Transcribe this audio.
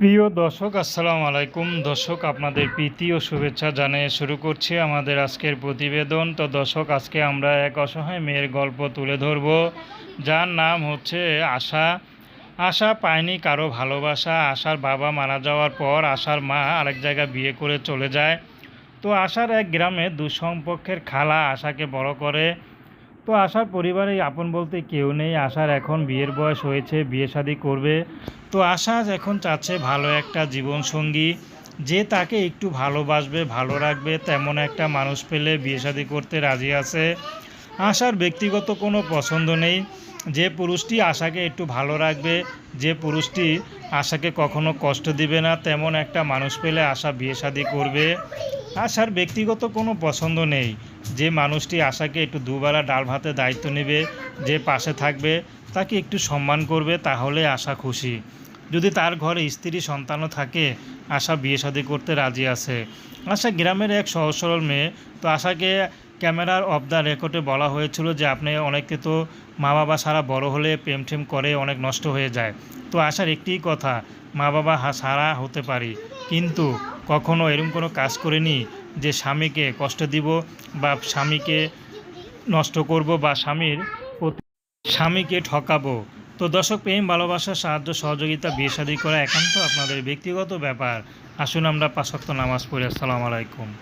প্রিয় দর্শক, আসসালামু আলাইকুম। দর্শক, আপনাদের প্রীতি ও শুভেচ্ছা জানিয়ে শুরু করছি আমাদের আজকের প্রতিবেদন। তো দর্শক, আজকে আমরা এক অসহায় মেয়ের গল্প তুলে ধরব। যার নাম হচ্ছে আশা। আশা পায়নি কারও ভালোবাসা। আশার বাবা মারা যাওয়ার পর আশার মা আরেক জায়গায় বিয়ে করে চলে যায়। তো আশার এক গ্রামে দুঃসম্পর্কের খালা আশাকে বড় করে। তো আশার পরিবারে আপন বলতে কেউ নেই। আশার এখন বিয়ের বয়স হয়েছে, বিয়ে শাদী করবে। তো আশা এখন চাচ্ছে ভালো একটা জীবনসঙ্গী। যে তাকে একটু ভালোবাসবে, ভালো রাখবে, তেমন একটা মানুষ পেলে বিয়ে শাদী করতে রাজি আছে। আশার ব্যক্তিগত কোনো পছন্দ নেই। যে পুরুষটি আশাকে একটু ভালো রাখবে, যে পুরুষটি আশাকে কখনো কষ্ট দিবে না, তেমন একটা মানুষ পেলে আশা বিয়ে শাদী করবে। আশার ব্যক্তিগত কোনো পছন্দ নেই। যে মানুষটি আশাকে একটু দুবেলা ডাল ভাতে দায়িত্ব নেবে, যে পাশে থাকবে, তাকে একটু সম্মান করবে, তাহলে আশা খুশি। যদি তার ঘরে স্ত্রী, সন্তানও থাকে, আশা বিয়ে শাদী করতে রাজি আছে। আশা গ্রামের এক সহজ সরল মেয়ে। তো আশাকে ক্যামেরার অফ দ্য রেকর্ডে বলা হয়েছিল যে, আপনি অনেকে তো মা বাবা সারা বড় হলে প্রেম ঠেম করে অনেক নষ্ট হয়ে যায়। তো আশার একটিই কথা মা বাবা সারা হতে পারি। কিন্তু কখনো এরকম কোনো কাজ করিনি যে স্বামীকে কষ্ট দিব বা স্বামীকে নষ্ট করব বা স্বামীর স্বামীকে ঠকাবো। তো দর্শক, প্রেম, ভালোবাসা, সাহায্য, সহযোগিতা, বিয়ে শাদী করা একান্ত আপনাদের ব্যক্তিগত ব্যাপার। আসুন আমরা পাশক্ত নামাজ পড়ি। আসসালামু আলাইকুম।